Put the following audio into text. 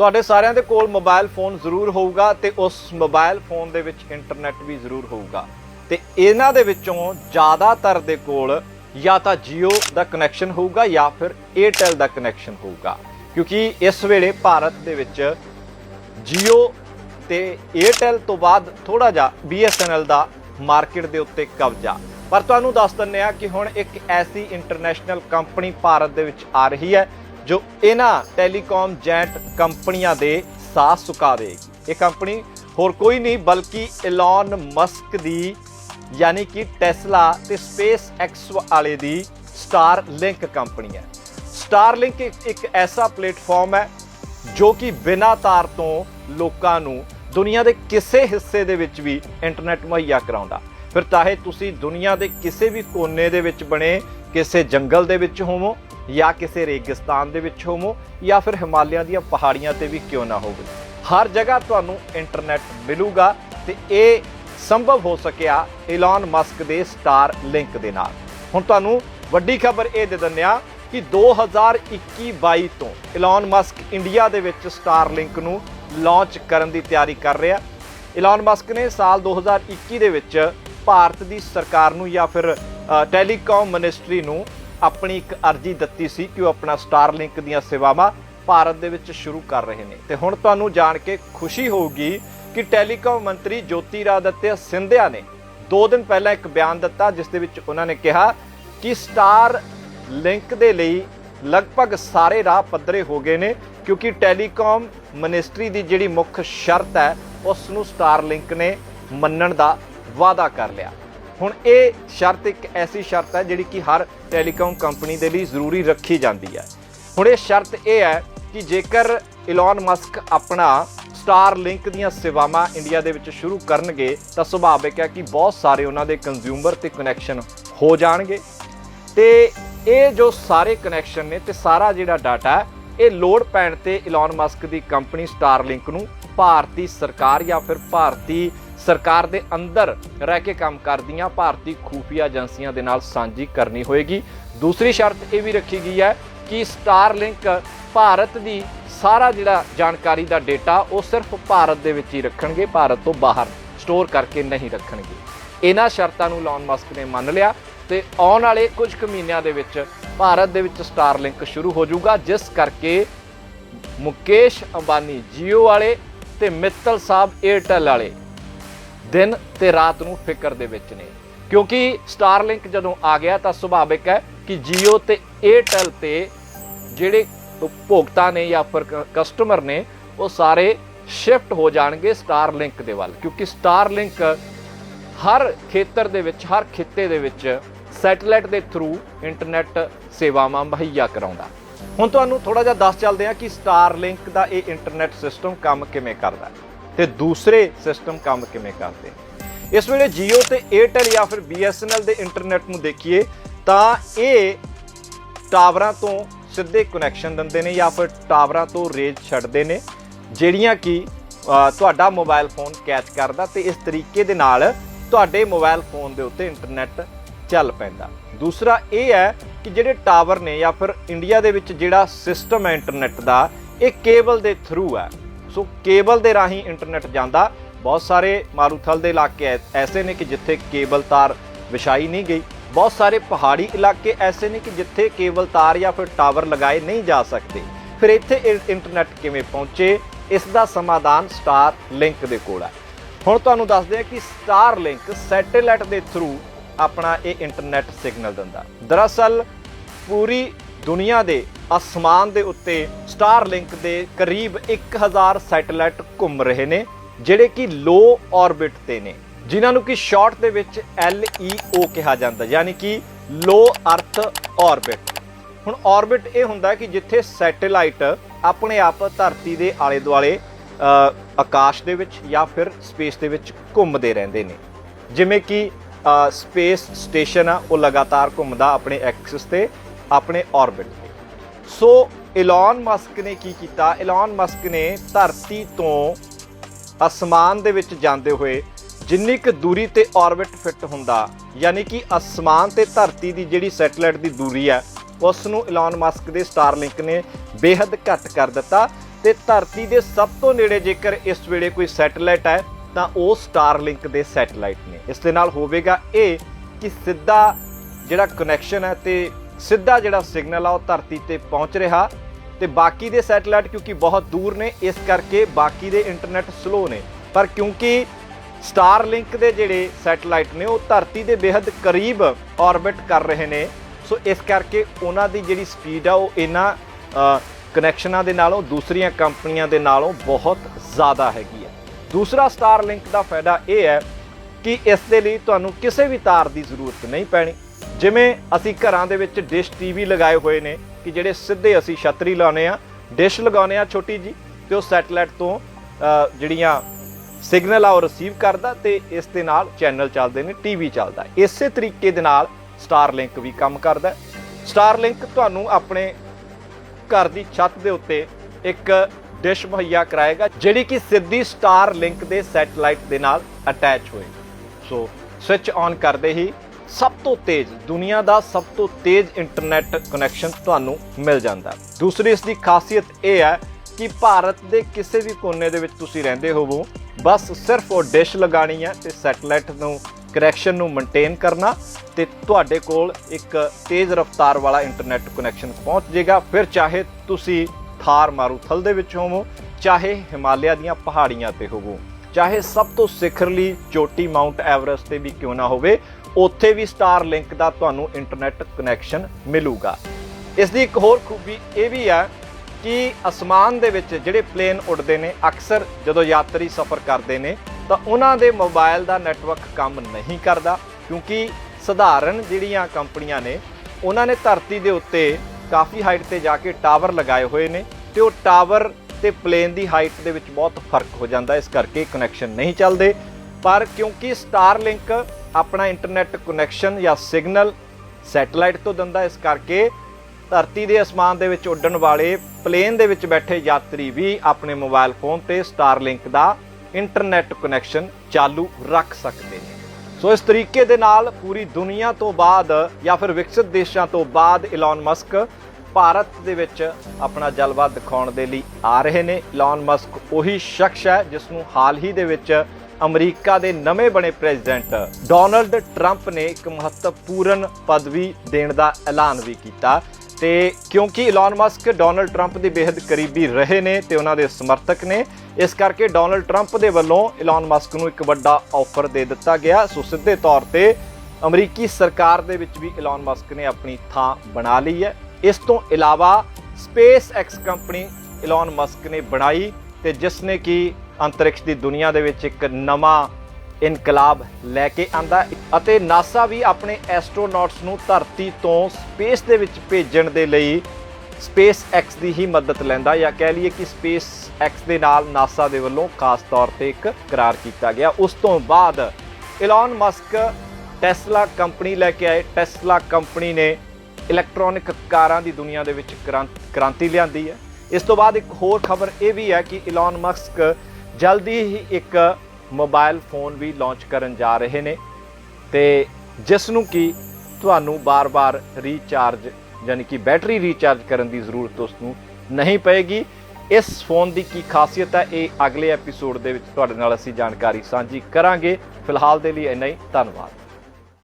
ਤੁਹਾਡੇ ਸਾਰਿਆਂ ਦੇ ਕੋਲ ਮੋਬਾਈਲ ਫੋਨ ਜ਼ਰੂਰ ਹੋਊਗਾ ਤੇ ਉਸ ਮੋਬਾਈਲ ਫੋਨ ਦੇ ਵਿੱਚ ਇੰਟਰਨੈਟ ਵੀ ਜ਼ਰੂਰ ਹੋਊਗਾ। ਤੇ ਇਹਨਾਂ ਦੇ ਵਿੱਚੋਂ ਜ਼ਿਆਦਾਤਰ ਦੇ ਕੋਲ ਜਾਂ ਤਾਂ Jio ਦਾ ਕਨੈਕਸ਼ਨ ਹੋਊਗਾ ਜਾਂ ਫਿਰ Airtel ਦਾ ਕਨੈਕਸ਼ਨ ਹੋਊਗਾ। ਕਿਉਂਕਿ ਇਸ ਵੇਲੇ ਭਾਰਤ ਦੇ ਵਿੱਚ Jio ਤੇ Airtel ਤੋਂ ਬਾਅਦ ਥੋੜਾ ਜਿਹਾ BSNL ਦਾ ਮਾਰਕੀਟ ਦੇ ਉੱਤੇ ਕਬਜ਼ਾ। ਪਰ ਤੁਹਾਨੂੰ ਦੱਸ ਦਿੰਨੇ ਆ ਕਿ ਹੁਣ ਇੱਕ ਐਸੀ ਇੰਟਰਨੈਸ਼ਨਲ ਕੰਪਨੀ ਭਾਰਤ ਦੇ ਵਿੱਚ ਆ ਰਹੀ ਹੈ ਜੋ ਇਹਨਾਂ ਟੈਲੀਕਾਮ ਜੈਂਟ ਕੰਪਨੀਆਂ ਦੇ ਸਾਹ ਸੁਕਾ ਦੇਗੀ ਇਹ ਕੰਪਨੀ ਹੋਰ ਕੋਈ ਨਹੀਂ ਬਲਕਿ ਐਲਨ ਮਸਕ ਦੀ, ਯਾਨੀ ਕਿ ਟੈਸਲਾ ਤੇ ਸਪੇਸ ਐਕਸ ਵਾਲੇ ਦੀ ਸਟਾਰ ਲਿੰਕ ਕੰਪਨੀ ਹੈ। ਸਟਾਰ ਲਿੰਕ ਇੱਕ ਐਸਾ ਪਲੇਟਫਾਰਮ ਹੈ ਜੋ ਕਿ ਬਿਨਾਂ ਤਾਰ ਤੋਂ ਲੋਕਾਂ ਨੂੰ ਦੁਨੀਆ ਦੇ ਕਿਸੇ ਹਿੱਸੇ ਦੇ ਵਿੱਚ ਵੀ ਇੰਟਰਨੈਟ ਮੁਹੱਈਆ ਕਰਾਉਂਦਾ। ਫਿਰ ਚਾਹੇ ਤੁਸੀਂ ਦੁਨੀਆ ਦੇ ਕਿਸੇ ਵੀ ਕੋਨੇ ਦੇ ਵਿੱਚ ਬਣੇ, ਕਿਸੇ ਜੰਗਲ ਦੇ ਵਿੱਚ ਹੋਵੋ ਜਾਂ ਕਿਸੇ ਰੇਗਿਸਤਾਨ ਦੇ ਵਿੱਚ ਹੋਵੋ ਜਾਂ ਫਿਰ ਹਿਮਾਲਿਆ ਦੀਆਂ ਪਹਾੜੀਆਂ ਤੇ ਵੀ ਕਿਉਂ ਨਾ ਹੋਵੇ। ਹਰ ਜਗ੍ਹਾ ਤੁਹਾਨੂੰ ਇੰਟਰਨੈਟ ਮਿਲੂਗਾ ਤੇ ਇਹ ਸੰਭਵ ਹੋ ਸਕਿਆ ਇਲਨ ਮਸਕ ਦੇ ਸਟਾਰ ਲਿੰਕ ਦੇ ਨਾਲ। ਹੁਣ ਤੁਹਾਨੂੰ ਵੱਡੀ ਖਬਰ ਇਹ ਦੇ ਦਿੰਦੇ ਆ ਕਿ 2021-22 ਤੋਂ ਇਲਨ ਮਸਕ ਇੰਡੀਆ ਦੇ ਵਿੱਚ ਸਟਾਰ ਲਿੰਕ ਨੂੰ ਲਾਂਚ ਕਰਨ ਦੀ ਤਿਆਰੀ ਕਰ ਰਿਹਾ। ਇਲਨ ਮਸਕ ਨੇ ਸਾਲ 2021 ਦੇ ਵਿੱਚ ਭਾਰਤ ਦੀ ਸਰਕਾਰ ਨੂੰ ਜਾਂ ਫਿਰ ਅ, ਟੈਲੀਕਾਮ ਮਿਨਿਸਟਰੀ ਨੂੰ ਆਪਣੀ ਇੱਕ ਅਰਜ਼ੀ ਦਿੱਤੀ ਸੀ ਕਿ ਉਹ ਆਪਣਾ ਸਟਾਰ ਲਿੰਕ ਦੀਆਂ ਸੇਵਾਵਾਂ ਭਾਰਤ ਦੇ ਵਿੱਚ ਸ਼ੁਰੂ ਕਰ ਰਹੇ ਨੇ। ਤੇ ਹੁਣ ਤੁਹਾਨੂੰ ਜਾਣ ਕੇ ਖੁਸ਼ੀ ਹੋਊਗੀ ਕਿ ਟੈਲੀਕਾਮ ਮੰਤਰੀ ਜੋਤੀ ਰਾਦਿੱਤਿਆ ਸਿੰਧਿਆ ਨੇ 2 ਦਿਨ ਪਹਿਲਾਂ ਇੱਕ ਬਿਆਨ ਦਿੱਤਾ, ਜਿਸ ਦੇ ਵਿੱਚ ਉਹਨਾਂ ਨੇ ਕਿਹਾ ਕਿ ਸਟਾਰ ਲਿੰਕ ਦੇ ਲਈ ਲਗਭਗ ਸਾਰੇ ਰਾਹ ਪੱਧਰੇ ਹੋ ਗਏ ਨੇ, ਕਿਉਂਕਿ ਟੈਲੀਕਾਮ ਮਿਨਿਸਟਰੀ ਦੀ ਜਿਹੜੀ ਮੁੱਖ ਸ਼ਰਤ ਹੈ, ਉਸ ਨੂੰ ਸਟਾਰ ਲਿੰਕ ਨੇ ਮੰਨਣ ਦਾ ਵਾਅਦਾ ਕਰ ਲਿਆ। ਹੁਣ ਇਹ ਸ਼ਰਤ ਇੱਕ ਐਸੀ ਸ਼ਰਤ ਹੈ ਜਿਹੜੀ ਕਿ ਹਰ ਟੈਲੀਕਾਮ ਕੰਪਨੀ ਦੇ ਲਈ ਜ਼ਰੂਰੀ ਰੱਖੀ ਜਾਂਦੀ ਹੈ। ਹੁਣ ਇਹ ਸ਼ਰਤ ਇਹ ਹੈ ਕਿ ਜੇਕਰ ਇਲਨ ਮਸਕ ਆਪਣਾ ਸਟਾਰ ਲਿੰਕ ਦੀਆਂ ਸੇਵਾਵਾਂ ਇੰਡੀਆ ਦੇ ਵਿੱਚ ਸ਼ੁਰੂ ਕਰਨਗੇ, ਤਾਂ ਸੁਭਾਵਿਕ ਹੈ ਕਿ ਬਹੁਤ ਸਾਰੇ ਉਹਨਾਂ ਦੇ ਕੰਜ਼ਿਊਮਰ ਤੇ ਕਨੈਕਸ਼ਨ ਹੋ ਜਾਣਗੇ। ਤੇ ਇਹ ਜੋ ਸਾਰੇ ਕਨੈਕਸ਼ਨ ਨੇ ਤੇ ਸਾਰਾ ਜਿਹੜਾ ਡਾਟਾ ਇਹ ਲੋਡ ਪੈਣ ਤੇ ਇਲਨ ਮਸਕ ਦੀ ਕੰਪਨੀ ਸਟਾਰ ਲਿੰਕ ਨੂੰ ਭਾਰਤੀ ਸਰਕਾਰ ਜਾਂ ਫਿਰ ਭਾਰਤੀ ਸਰਕਾਰ ਦੇ ਅੰਦਰ ਰਹਿ ਕੇ ਕੰਮ ਕਰਦੀਆਂ ਭਾਰਤੀ ਖੂਫੀਆ ਏਜੰਸੀਆਂ ਦੇ ਨਾਲ ਸਾਂਝੀ ਕਰਨੀ ਹੋਏਗੀ। ਦੂਸਰੀ ਸ਼ਰਤ ਇਹ ਵੀ ਰੱਖੀ ਗਈ ਹੈ ਕਿ ਸਟਾਰਲਿੰਕ ਭਾਰਤ ਦੀ ਸਾਰਾ ਜਿਹੜਾ ਜਾਣਕਾਰੀ ਦਾ ਡੇਟਾ, ਉਹ ਸਿਰਫ ਭਾਰਤ ਦੇ ਵਿੱਚ ਹੀ ਰੱਖਣਗੇ, ਭਾਰਤ ਤੋਂ ਬਾਹਰ ਸਟੋਰ ਕਰਕੇ ਨਹੀਂ ਰੱਖਣਗੇ। ਇਹਨਾਂ ਸ਼ਰਤਾਂ ਨੂੰ ਇਲਨ ਮਸਕ ਨੇ ਮੰਨ ਲਿਆ ਤੇ ਆਉਣ ਵਾਲੇ ਕੁਝ ਕੁ ਮਹੀਨਿਆਂ ਦੇ ਵਿੱਚ ਭਾਰਤ ਦੇ ਵਿੱਚ ਸਟਾਰਲਿੰਕ ਸ਼ੁਰੂ ਹੋ ਜਾਊਗਾ, ਜਿਸ ਕਰਕੇ ਮੁਕੇਸ਼ ਅੰਬਾਨੀ ਜੀਓ ਵਾਲੇ ਤੇ ਮਿੱਤਲ ਸਾਹਿਬ Airtel ਵਾਲੇ ਦਿਨ ਤੇ ਰਾਤ ਨੂੰ ਫਿਕਰ ਦੇ ਵਿੱਚ ਨੇ। ਕਿਉਂਕਿ ਸਟਾਰਲਿੰਕ ਜਦੋਂ ਆ ਗਿਆ ਤਾਂ ਸੁਭਾਵਿਕ ਹੈ ਕਿ Jio ਤੇ Airtel ਤੇ ਜਿਹੜੇ ਉਪਭੋਗਤਾ ਨੇ ਜਾਂ ਫਿਰ ਕਸਟਮਰ ਨੇ, ਉਹ ਸਾਰੇ ਸ਼ਿਫਟ ਹੋ ਜਾਣਗੇ ਸਟਾਰਲਿੰਕ ਦੇ ਵੱਲ। ਕਿਉਂਕਿ ਸਟਾਰਲਿੰਕ ਹਰ ਖੇਤਰ ਦੇ ਵਿੱਚ, ਹਰ ਖਿੱਤੇ ਦੇ ਵਿੱਚ ਸੈਟੇਲਾਈਟ ਦੇ ਥਰੂ ਇੰਟਰਨੈਟ ਸੇਵਾਵਾਂ ਮੁਹੱਈਆ ਕਰਾਉਂਦਾ। ਹੁਣ ਤੁਹਾਨੂੰ ਥੋੜਾ ਜਿਹਾ ਦੱਸ ਚੱਲਦੇ ਹਾਂ ਕਿ ਸਟਾਰਲਿੰਕ ਦਾ ਇਹ ਇੰਟਰਨੈਟ ਸਿਸਟਮ ਕੰਮ ਕਿਵੇਂ ਕਰਦਾ ਹੈ। ਤੇ ਦੂਸਰੇ ਸਿਸਟਮ ਕੰਮ ਕਿਵੇਂ ਕਰਦੇ ਇਸ ਵੇਲੇ Jio ਤੇ Airtel ਜਾਂ ਫਿਰ BSNL ਦੇ ਇੰਟਰਨੈਟ ਨੂੰ ਦੇਖੀਏ, ਤਾਂ ਇਹ ਟਾਵਰਾਂ ਤੋਂ ਸਿੱਧੇ ਕਨੈਕਸ਼ਨ ਦਿੰਦੇ ਨੇ ਜਾਂ ਫਿਰ ਟਾਵਰਾਂ ਤੋਂ ਰੇਜ ਛੱਡਦੇ ਨੇ, ਜਿਹੜੀਆਂ ਕਿ ਤੁਹਾਡਾ ਮੋਬਾਈਲ ਫੋਨ ਕੈਚ ਕਰਦਾ ਤੇ ਇਸ ਤਰੀਕੇ ਦੇ ਨਾਲ ਤੁਹਾਡੇ ਮੋਬਾਈਲ ਫੋਨ ਦੇ ਉੱਤੇ ਇੰਟਰਨੈਟ ਚੱਲ ਪੈਂਦਾ। ਦੂਸਰਾ ਇਹ ਹੈ ਕਿ ਜਿਹੜੇ ਟਾਵਰ ਨੇ ਜਾਂ ਫਿਰ ਇੰਡੀਆ ਦੇ ਵਿੱਚ ਜਿਹੜਾ ਸਿਸਟਮ ਹੈ ਇੰਟਰਨੈਟ ਦਾ, ਇਹ ਕੇਬਲ ਦੇ ਥਰੂ ਹੈ। ਸੋ ਕੇਬਲ ਦੇ ਰਾਹੀਂ ਇੰਟਰਨੈਟ ਜਾਂਦਾ। ਬਹੁਤ ਸਾਰੇ ਮਾਰੂਥਲ ਦੇ ਇਲਾਕੇ ਐਸੇ ਨੇ ਕਿ ਜਿੱਥੇ ਕੇਬਲ ਤਾਰ ਵਿਛਾਈ ਨਹੀਂ ਗਈ। ਬਹੁਤ ਸਾਰੇ ਪਹਾੜੀ ਇਲਾਕੇ ਐਸੇ ਨੇ ਕਿ ਜਿੱਥੇ ਕੇਬਲ ਤਾਰ ਜਾਂ ਫਿਰ ਟਾਵਰ ਲਗਾਏ ਨਹੀਂ ਜਾ ਸਕਦੇ। ਫਿਰ ਇੱਥੇ ਇ- ਇੰਟਰਨੈਟ ਕਿਵੇਂ ਪਹੁੰਚੇ? ਇਸ ਦਾ ਸਮਾਧਾਨ ਸਟਾਰ ਲਿੰਕ ਦੇ ਕੋਲ ਹੈ। ਹੁਣ ਤੁਹਾਨੂੰ ਦੱਸਦੇ ਹਾਂ ਕਿ ਸਟਾਰ ਲਿੰਕ ਸੈਟੇਲਾਈਟ ਦੇ ਥਰੂ ਆਪਣਾ ਇਹ ਇੰਟਰਨੈਟ ਸਿਗਨਲ ਦਿੰਦਾ। ਦਰਅਸਲ ਪੂਰੀ ਦੁਨੀਆ ਦੇ ਅਸਮਾਨ ਦੇ ਉੱਤੇ ਸਟਾਰ ਲਿੰਕ ਦੇ ਕਰੀਬ 1000 ਸੈਟੇਲਾਈਟ ਘੁੰਮ ਰਹੇ ਨੇ, ਜਿਹੜੇ ਕਿ ਲੋ ਆਰਬਿਟ ਤੇ ਨੇ, ਜਿਨ੍ਹਾਂ ਨੂੰ ਕਿ ਸ਼ਾਰਟ ਦੇ ਵਿੱਚ LEO ਕਿਹਾ ਜਾਂਦਾ, ਯਾਨੀ ਕਿ ਲੋ ਅਰਥ ਆਰਬਿਟ ਹੁਣ ਆਰਬਿਟ ਇਹ ਹੁੰਦਾ ਕਿ ਜਿੱਥੇ ਸੈਟੇਲਾਈਟ ਆਪਣੇ ਆਪ ਧਰਤੀ ਦੇ ਆਲੇ ਦੁਆਲੇ ਆਕਾਸ਼ ਦੇ ਵਿੱਚ ਜਾਂ ਫਿਰ ਸਪੇਸ ਦੇ ਵਿੱਚ ਘੁੰਮਦੇ ਰਹਿੰਦੇ ਨੇ। ਜਿਵੇਂ ਕਿ ਸਪੇਸ ਸਟੇਸ਼ਨ ਆ, ਉਹ ਲਗਾਤਾਰ ਘੁੰਮਦਾ ਆਪਣੇ ਐਕਸਿਸ ਤੇ, ਆਪਣੇ ਆਰਬਿਟ ਸੋ ਇਲਨ ਮਸਕ ਨੇ ਕੀ ਕੀਤਾ? ਇਲਨ ਮਸਕ ਨੇ ਧਰਤੀ ਤੋਂ ਅਸਮਾਨ ਦੇ ਵਿੱਚ ਜਾਂਦੇ ਹੋਏ ਜਿੰਨੀ ਕੁ ਦੂਰੀ ਤੇ ਆਰਬਿਟ ਫਿੱਟ ਹੁੰਦਾ, ਯਾਨੀ ਕਿ ਅਸਮਾਨ ਤੇ ਧਰਤੀ ਦੀ ਜਿਹੜੀ ਸੈਟੇਲਾਈਟ ਦੀ ਦੂਰੀ ਹੈ ਉਸ ਨੂੰ ਇਲਨ ਮਸਕ ਦੇ ਸਟਾਰਲਿੰਕ ਨੇ ਬੇਹੱਦ ਘੱਟ ਕਰ ਦਿੱਤਾ ਤੇ ਧਰਤੀ ਦੇ ਸਭ ਤੋਂ ਨੇੜੇ ਜੇਕਰ ਇਸ ਵੇਲੇ ਕੋਈ ਸੈਟੇਲਾਈਟ ਹੈ, ਤਾਂ ਉਹ ਸਟਾਰਲਿੰਕ ਦੇ ਸੈਟੇਲਾਈਟ ਨੇ। ਇਸ ਦੇ ਨਾਲ ਹੋਵੇਗਾ ਇਹ ਕਿ ਸਿੱਧਾ ਜਿਹੜਾ ਕਨੈਕਸ਼ਨ ਹੈ ਤੇ ਸਿੱਧਾ ਜਿਹੜਾ ਸਿਗਨਲ ਆ ਉਹ ਧਰਤੀ ਤੇ ਪਹੁੰਚ ਰਿਹਾ ਤੇ ਬਾਕੀ ਦੇ ਸੈਟਲਾਈਟ ਕਿਉਂਕਿ ਬਹੁਤ ਦੂਰ ਨੇ, ਇਸ ਕਰਕੇ ਬਾਕੀ ਦੇ ਇੰਟਰਨੈਟ ਸਲੋ ਨੇ। ਪਰ ਕਿਉਂਕਿ ਸਟਾਰਲਿੰਕ ਦੇ ਜਿਹੜੇ ਸੈਟਲਾਈਟ ਨੇ, ਉਹ ਧਰਤੀ ਦੇ ਬੇहद ਕਰੀਬ ਆਰਬਿਟ ਕਰ ਰਹੇ ਨੇ। ਸੋ ਇਸ ਕਰਕੇ ਉਹਨਾਂ ਦੀ ਜਿਹੜੀ ਸਪੀਡ ਆ, ਉਹ ਇਹਨਾਂ ਕਨੈਕਸ਼ਨਾਂ ਦੇ ਨਾਲੋਂ, ਦੂਸਰੀਆਂ ਕੰਪਨੀਆਂ ਦੇ ਨਾਲੋਂ ਬਹੁਤ ਜ਼ਿਆਦਾ ਹੈਗੀ ਹੈ। ਦੂਸਰਾ ਸਟਾਰਲਿੰਕ ਦਾ ਫਾਇਦਾ ਇਹ ਹੈ ਕਿ ਇਸ ਦੇ ਲਈ ਤੁਹਾਨੂੰ ਕਿਸੇ ਵੀ ਤਾਰ ਦੀ ਜ਼ਰੂਰਤ ਨਹੀਂ ਪੈਣੀ। ਜਿਵੇਂ ਅਸੀਂ ਘਰਾਂ ਦੇ ਵਿੱਚ ਡਿਸ਼ ਟੀਵੀ ਲਗਾਏ ਹੋਏ ਨੇ ਕਿ ਜਿਹੜੇ ਸਿੱਧੇ ਅਸੀਂ ਛਤਰੀ ਲਾਉਨੇ ਆ ਡਿਸ਼ ਲਗਾਉਨੇ ਆ ਛੋਟੀ ਜੀ ਤੇ ਉਹ ਸੈਟਲਾਈਟ ਤੋਂ ਜਿਹੜੀਆਂ ਸਿਗਨਲ ਆ ਉਹ ਰਿਸੀਵ ਕਰਦਾ ਤੇ ਇਸ ਦੇ ਨਾਲ ਚੈਨਲ ਚੱਲਦੇ ਨੇ ਟੀਵੀ ਚੱਲਦਾ। ਇਸੇ ਤਰੀਕੇ ਦੇ ਨਾਲ ਸਟਾਰਲਿੰਕ ਵੀ ਕੰਮ ਕਰਦਾ। ਸਟਾਰਲਿੰਕ ਤੁਹਾਨੂੰ ਆਪਣੇ ਘਰ ਦੀ ਛੱਤ ਦੇ ਉੱਤੇ ਇੱਕ ਡਿਸ਼ ਮੁਹੱਈਆ ਕਰਾਏਗਾ, ਜਿਹੜੀ ਕਿ ਸਿੱਧੀ ਸਟਾਰ ਲਿੰਕ ਦੇ ਸੈਟਲਾਈਟ ਦੇ ਨਾਲ ਅਟੈਚ ਹੋਏਗੀ। ਸੋ ਸਵਿਚ ਔਨ ਕਰਦੇ ਹੀ ਸਭ ਤੋਂ ਤੇਜ਼ ਦੁਨੀਆ ਦਾ ਸਭ ਤੋਂ ਤੇਜ਼ ਇੰਟਰਨੈਟ ਕਨੈਕਸ਼ਨ ਤੁਹਾਨੂੰ ਮਿਲ ਜਾਂਦਾ। ਦੂਸਰੀ ਇਸ ਦੀ ਖਾਸੀਅਤ ਇਹ ਹੈ ਕਿ ਭਾਰਤ ਦੇ ਕਿਸੇ ਵੀ ਕੋਨੇ ਦੇ ਵਿੱਚ ਤੁਸੀਂ ਰਹਿੰਦੇ ਹੋਵੋ, ਬਸ ਸਿਰਫ ਉਹ ਡਿਸ਼ ਲਗਾਣੀ ਹੈ ਤੇ ਸੈਟਲਾਈਟ ਨੂੰ ਕਨੈਕਸ਼ਨ ਨੂੰ ਮੇਨਟੇਨ ਕਰਨਾ ਤੇ ਤੁਹਾਡੇ ਕੋਲ ਇੱਕ ਤੇਜ਼ ਰਫ਼ਤਾਰ ਵਾਲਾ ਇੰਟਰਨੈਟ ਕਨੈਕਸ਼ਨ ਪਹੁੰਚ ਜਾਏਗਾ। ਫਿਰ ਚਾਹੇ ਤੁਸੀਂ ਥਾਰ ਮਾਰੂਥਲ ਦੇ ਵਿੱਚ ਹੋਵੋ, ਚਾਹੇ ਹਿਮਾਲਿਆ ਦੀਆਂ ਪਹਾੜੀਆਂ ਤੇ ਹੋਵੋ, ਚਾਹੇ ਸਭ ਤੋਂ ਸਿਖਰਲੀ ਚੋਟੀ ਮਾਊਂਟ ਐਵਰੈਸਟ ਤੇ ਵੀ ਕਿਉਂ ਨਾ ਹੋਵੇ ਉੱਥੇ ਵੀ ਸਟਾਰ ਲਿੰਕ ਦਾ ਤੁਹਾਨੂੰ ਇੰਟਰਨੈਟ ਕਨੈਕਸ਼ਨ ਮਿਲੂਗਾ। ਇਸ ਦੀ ਇੱਕ ਹੋਰ ਖੂਬੀ ਇਹ ਵੀ ਹੈ ਕਿ ਅਸਮਾਨ ਦੇ ਵਿੱਚ ਜਿਹੜੇ ਪਲੇਨ ਉੱਡਦੇ ਨੇ, ਅਕਸਰ ਜਦੋਂ ਯਾਤਰੀ ਸਫ਼ਰ ਕਰਦੇ ਨੇ, ਤਾਂ ਉਹਨਾਂ ਦੇ ਮੋਬਾਈਲ ਦਾ ਨੈਟਵਰਕ ਕੰਮ ਨਹੀਂ ਕਰਦਾ, ਕਿਉਂਕਿ ਸਧਾਰਨ ਜਿਹੜੀਆਂ ਕੰਪਨੀਆਂ ਨੇ, ਉਹਨਾਂ ਨੇ ਧਰਤੀ ਦੇ ਉੱਤੇ ਕਾਫੀ ਹਾਈਟ ਤੇ ਜਾ ਕੇ ਟਾਵਰ ਲਗਾਏ ਹੋਏ ਨੇ ਤੇ ਉਹ ਟਾਵਰ ਤੇ ਪਲੇਨ ਦੀ ਹਾਈਟ ਦੇ ਵਿੱਚ ਬਹੁਤ ਫ਼ਰਕ ਹੋ ਜਾਂਦਾ, ਇਸ ਕਰਕੇ ਕਨੈਕਸ਼ਨ ਨਹੀਂ ਚੱਲਦੇ। ਪਰ ਕਿਉਂਕਿ ਸਟਾਰ ਲਿੰਕ ਆਪਣਾ ਇੰਟਰਨੈਟ ਕਨੈਕਸ਼ਨ ਜਾਂ ਸਿਗਨਲ ਸੈਟੇਲਾਈਟ ਤੋਂ ਦਿੰਦਾ ਇਸ ਕਰਕੇ ਧਰਤੀ ਦੇ ਅਸਮਾਨ ਦੇ ਵਿੱਚ ਉੱਡਣ ਵਾਲੇ ਪਲੇਨ ਦੇ ਵਿੱਚ ਬੈਠੇ ਯਾਤਰੀ ਵੀ ਆਪਣੇ ਮੋਬਾਈਲ ਫੋਨ ਤੇ ਸਟਾਰਲਿੰਕ ਦਾ ਇੰਟਰਨੈਟ ਕਨੈਕਸ਼ਨ ਚਾਲੂ ਰੱਖ ਸਕਦੇ ਨੇ। ਸੋ ਇਸ ਤਰੀਕੇ ਦੇ ਨਾਲ ਪੂਰੀ ਦੁਨੀਆ ਤੋਂ ਬਾਅਦ ਜਾਂ ਫਿਰ ਵਿਕਸਿਤ ਦੇਸ਼ਾਂ ਤੋਂ ਬਾਅਦ ਇਲਨ ਮਸਕ ਭਾਰਤ ਦੇ ਵਿੱਚ ਆਪਣਾ ਜਲਵਾ ਦਿਖਾਉਣ ਦੇ ਲਈ ਆ ਰਹੇ ਨੇ। ਇਲਨ ਮਸਕ ਉਹੀ ਸ਼ਖਸ ਹੈ ਜਿਸ ਨੂੰ ਹਾਲ ਹੀ ਦੇ ਵਿੱਚ ਅਮਰੀਕਾ ਦੇ ਨਵੇਂ ਬਣੇ ਪ੍ਰੈਜ਼ੀਡੈਂਟ ਡੋਨਲਡ ਟਰੰਪ ਨੇ ਇੱਕ ਮਹੱਤਵਪੂਰਨ ਪਦਵੀ ਦੇਣ ਦਾ ਐਲਾਨ ਵੀ ਕੀਤਾ ਤੇ ਕਿਉਂਕਿ ਇਲਨ ਮਸਕ ਡੋਨਲਡ ਟਰੰਪ ਦੇ ਬੇहद ਕਰੀਬੀ ਰਹੇ ਨੇ ਤੇ ਉਹਨਾਂ ਦੇ ਸਮਰਥਕ ਨੇ, ਇਸ ਕਰਕੇ ਡੋਨਲਡ ਟਰੰਪ ਦੇ ਵੱਲੋਂ ਇਲਨ ਮਸਕ ਨੂੰ ਇੱਕ ਵੱਡਾ ਆਫਰ ਦੇ ਦਿੱਤਾ ਗਿਆ। ਸੋ ਸਿੱਧੇ ਤੌਰ ਤੇ ਅਮਰੀਕੀ ਸਰਕਾਰ ਦੇ ਵਿੱਚ ਵੀ ਇਲਨ ਮਸਕ ਨੇ ਆਪਣੀ ਥਾਂ ਬਣਾ ਲਈ ਹੈ। ਇਸ ਤੋਂ ਇਲਾਵਾ SpaceX company Elon Musk ਨੇ ਬਣਾਈ ਤੇ ਜਿਸ ਨੇ ਕਿ ਅੰਤਰਿਕਸ਼ ਦੀ ਦੁਨੀਆ ਦੇ ਵਿੱਚ ਇੱਕ ਨਵਾਂ ਇਨਕਲਾਬ ਲੈ ਕੇ ਆਂਦਾ ਅਤੇ ਨਾਸਾ ਵੀ ਆਪਣੇ ਐਸਟ੍ਰੋਨੌਟਸ ਨੂੰ ਧਰਤੀ ਤੋਂ ਸਪੇਸ ਦੇ ਵਿੱਚ ਭੇਜਣ ਦੇ ਲਈ ਸਪੇਸ ਐਕਸ ਦੀ ਹੀ ਮਦਦ ਲੈਂਦਾ ਜਾਂ ਕਹਿ ਲਈਏ ਕਿ ਸਪੇਸ ਐਕਸ ਦੇ ਨਾਲ ਨਾਸਾ ਦੇ ਵੱਲੋਂ ਖਾਸ ਤੌਰ ਤੇ ਇੱਕ ਕਰਾਰ ਕੀਤਾ ਗਿਆ। ਉਸ ਤੋਂ ਬਾਅਦ ਇਲਨ ਮਸਕ ਟੈਸਲਾ ਕੰਪਨੀ ਲੈ ਕੇ ਆਏ। ਟੈਸਲਾ ਕੰਪਨੀ ਨੇ ਇਲੈਕਟ੍ਰੋਨਿਕ ਕਾਰਾਂ ਦੀ ਦੁਨੀਆ ਦੇ ਵਿੱਚ ਕ੍ਰਾਂ- ਕ੍ਰਾਂਤੀ ਲਿਆਂਦੀ ਹੈ। ਇਸ ਤੋਂ ਬਾਅਦ ਇੱਕ ਹੋਰ ਖਬਰ ਇਹ ਵੀ ਹੈ ਕਿ ਇਲਨ ਮਸਕ ਜਲਦੀ ਹੀ ਇੱਕ ਮੋਬਾਈਲ ਫੋਨ ਵੀ ਲਾਂਚ ਕਰਨ ਜਾ ਰਹੇ ਨੇ ਤੇ ਜਿਸ ਨੂੰ ਕਿ ਤੁਹਾਨੂੰ ਬਾਰ-ਬਾਰ ਰੀਚਾਰਜ ਯਾਨੀ ਕਿ ਬੈਟਰੀ ਰੀਚਾਰਜ ਕਰਨ ਦੀ ਜ਼ਰੂਰਤ ਉਸ ਨੂੰ ਨਹੀਂ ਪਏਗੀ। ਇਸ ਫੋਨ ਦੀ ਕੀ ਖਾਸੀਅਤ ਹੈ, ਇਹ ਅਗਲੇ ਐਪੀਸੋਡ ਦੇ ਵਿੱਚ ਤੁਹਾਡੇ ਨਾਲ ਅਸੀਂ ਜਾਣਕਾਰੀ ਸਾਂਝੀ ਕਰਾਂਗੇ। ਫਿਲਹਾਲ ਦੇ ਲਈ ਇੰਨਾ ਹੀ। ਧੰਨਵਾਦ।